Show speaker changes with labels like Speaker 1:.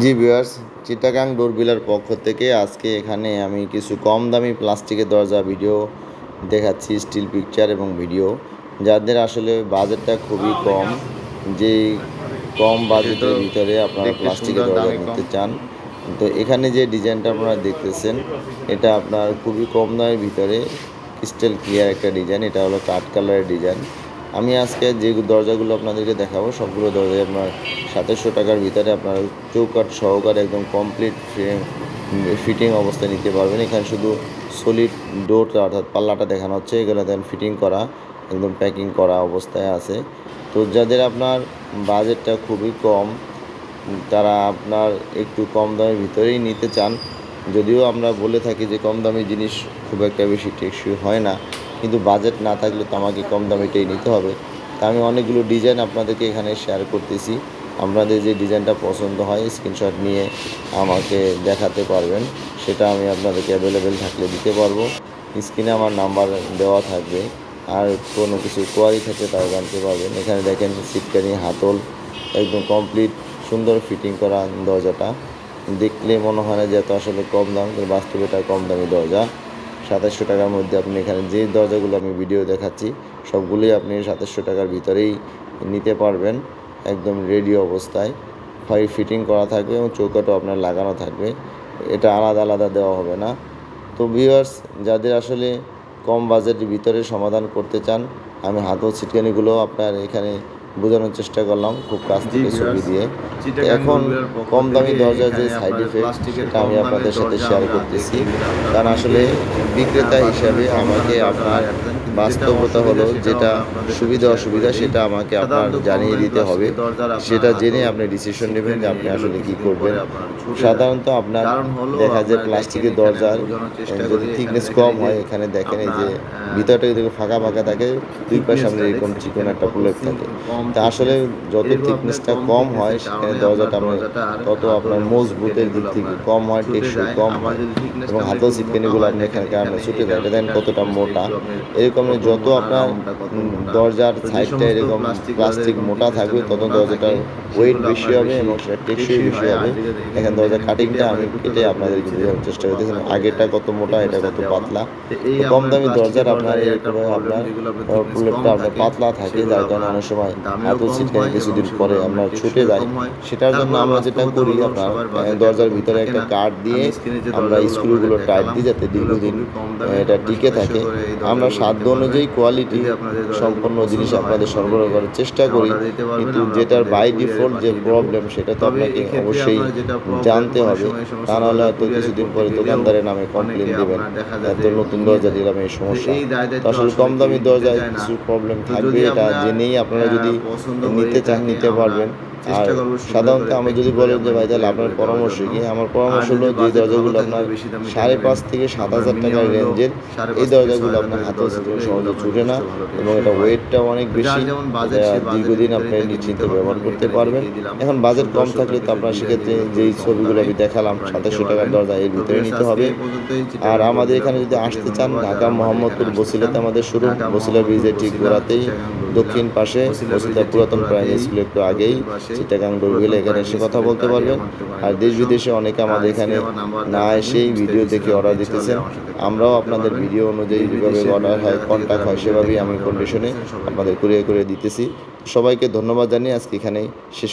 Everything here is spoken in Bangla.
Speaker 1: জি ভিউয়ার্স চিটাগাং ডোরবিলার পক্ষ থেকে আজকে এখানে আমি কিছু কম দামি প্লাস্টিকের দরজা ভিডিও দেখাচ্ছি স্টিল পিকচার এবং ভিডিও যাদের আসলে বাজেটটা খুবই কম। যেই কম বাজেটের ভিতরে আপনারা প্লাস্টিকের দরজা নিতে চান। তো এখানে যে ডিজাইনটা আপনারা দেখতেছেন এটা আপনার খুবই কম দামের ভিতরে ক্রিস্টাল ক্লিয়ার একটা ডিজাইন এটা হলো কাঠ কালারের ডিজাইন। আমি আজকে যে দরজাগুলো আপনাদেরকে দেখাবো, সবগুলো দরজায় আপনার সাতাশশো টাকার ভিতরে আপনার চৌকাঠ সহকারে একদম কমপ্লিট ফিটিং অবস্থায় নিতে পারবেন। এখানে শুধু সলিড ডোরটা অর্থাৎ পাল্লাটা দেখানো হচ্ছে, এগুলো দেন ফিটিং করা, একদম প্যাকিং করা অবস্থায় আছে। তো যাদের আপনার বাজেটটা খুবই কম, তারা আপনার একটু কম দামের ভিতরেই নিতে চান। যদিও আমরা বলে থাকি যে কম দামি জিনিস খুব একটা বেশি টেকসই হয় না। কিন্তু বাজেট না থাকলে তো আমাকে কম দামিটাই নিতে হবে। তা আমি অনেকগুলো ডিজাইন আপনাদেরকে এখানে শেয়ার করতেছি। আপনাদের যে ডিজাইনটা পছন্দ হয় স্ক্রিনশট নিয়ে আমাকে দেখাতে পারবেন। সেটা আমি আপনাদেরকে অ্যাভেলেবেল থাকলে দিতে পারব। স্ক্রিনে আমার নাম্বার দেওয়া থাকবে। আর কোনো কিছু কোয়ারি থাকলে তাও জানতে পারবেন। এখানে দেখেন সিটকানি হাতল, একদম কমপ্লিট সুন্দর ফিটিং করা দরজাটা। দেখলে মনে হয় না যে এত আসলে কম দাম বাস্তবে এটা কম দামি দরজা। সাতাশশো টাকার মধ্যে আপনি এখানে যে দরজাগুলো আমি ভিডিও দেখাচ্ছি, সবগুলোই আপনি সাতাশশো টাকার ভিতরেই নিতে পারবেন। একদম রেডি অবস্থায়। হয় ফিটিং করা থাকবে এবং চৌকাটও আপনার লাগানো থাকবে। এটা আলাদা আলাদা দেওয়া হবে না। তো ভিউয়ার্স যাদের আসলে কম বাজেটের ভিতরে সমাধান করতে চান, আমি হাতল ছিটকানিগুলো আপনার এখানে বোঝানোর চেষ্টা করলাম খুব কাছ থেকে ছবি দিয়ে। এখন কম দামি দরজার যে সাইড
Speaker 2: এফেক্ট
Speaker 1: ইফেক্ট সেটা আমি আপনাদের সাথে শেয়ার করতেছি। কারণ আসলে বিক্রেতা হিসাবে আমাকে আপনার বাস্তবতা হলো যেটা সুবিধা অসুবিধা সেটা আমাকে আপনার জানিয়ে দিতে হবে। সেটা জেনে আপনি ডিসিশন নেবেন যে আপনি আসলে কি করবেন। সাধারণত আপনার দেখা যায় প্লাস্টিকের দরজার যদি থিকনেস কম হয় এখানে দেখেন এই যে ভিতরটা যদি ফাঁকা ফাঁকা থাকে দুই পাশে সামনে এরকম চিকন একটা প্রলেপ থাকে। তা আসলে যত থিকনেসটা কম হয় সেখানে দরজাটা আপনার তত আপনার মজবুতের দিক থেকে কম হয় টেকসই কম হয়। এবং হাতেও সিটকানিগুলো আপনি এখানে কারণে ছুটে দেন কতটা মোটা। এরকম যত আপনার দরজার সাইডটা এরকম প্লাস্টিক মোটা থাকবে তত দরজাটার ওয়েট বেশি হবে এবং সেটা টেকসই বেশি হবে। এখন দরজার কাটিংটা আমি কেটে আপনাদেরকে বোঝানোর চেষ্টা করি দেখুন আগেরটা কত মোটা এটা কত পাতলা। কম দামি দরজার আপনার এরকম আপনার প্রলেপটা আপনার পাতলা থাকে যার কারণে অনেক সময় এত সিটকানি কিছুদিন পরে আপনার ছুটে যায় সেটার জন্য আমরা যেটা করি আপনার দরজার ভিতরে একটা কাঠ দিয়ে আমরা স্ক্রুগুলো টাইট দিই যাতে দীর্ঘদিন এটা টিকে থাকে আমরা সাধ্য অনুযায়ী কোয়ালিটি সম্পন্ন জিনিস আপনাদের সরবরাহ করার চেষ্টা করি। কিন্তু যেটার বাই ডিফল্ট যে প্রবলেম সেটা তো আপনাকে অবশ্যই জানতে হবে। তা নাহলে হয়তো কিছুদিন পরে দোকানদারের নামে কমপ্লেন দেবেন। এত নতুন দরজা দিলাম এই সমস্যা। তো আসলে কম দামি দরজায় কিছু প্রবলেম থাকবে এটা জেনেই আপনারা যদি নিতে চান নিতে পারবেন। আর সাধারণত আমি যদি বলেন যে ভাই তাহলে আপনার পরামর্শ কি? আমার পরামর্শ হলো যে দরজাগুলো আপনার সাড়ে পাঁচ থেকে সাত হাজার টাকার রেঞ্জের এই দরজাগুলো আপনার হাতেও সহজে ছুটে না এবং এটা ওয়েটটা অনেক বেশি দীর্ঘদিন আপনি নিশ্চিন্তে ব্যবহার করতে পারবেন। এখন বাজেট কম থাকলে তো আপনার সেক্ষেত্রে যেই ছবিগুলো আমি দেখালাম সাতাশশো টাকার দরজা এর ভিতরে নিতে হবে। আর আমাদের এখানে যদি আসতে চান ঢাকা মোহাম্মদপুর বসিলাতে আমাদের শুরু বসিলা ব্রিজের ঠিক গোড়াতেই দক্ষিণ পাশে বসিলা পুরাতন প্রাইমারি স্কুল একটু আগেই চিটাগাং ডোরবেলে এখানে এসে কথা বলতে পারবেন। আর দেশ বিদেশে অনেকে আমাদের এখানে না এসেই ভিডিও দেখে অর্ডার দিতেছেন। আমরাও আপনাদের ভিডিও অনুযায়ী যেভাবে অর্ডার হয় কন্ট্যাক্ট হয় সেভাবেই আমি কন্ডিশনে আপনাদের কুরিয়ার করে দিতেছি। সবাইকে ধন্যবাদ জানিয়ে আজকে এখানেই শেষ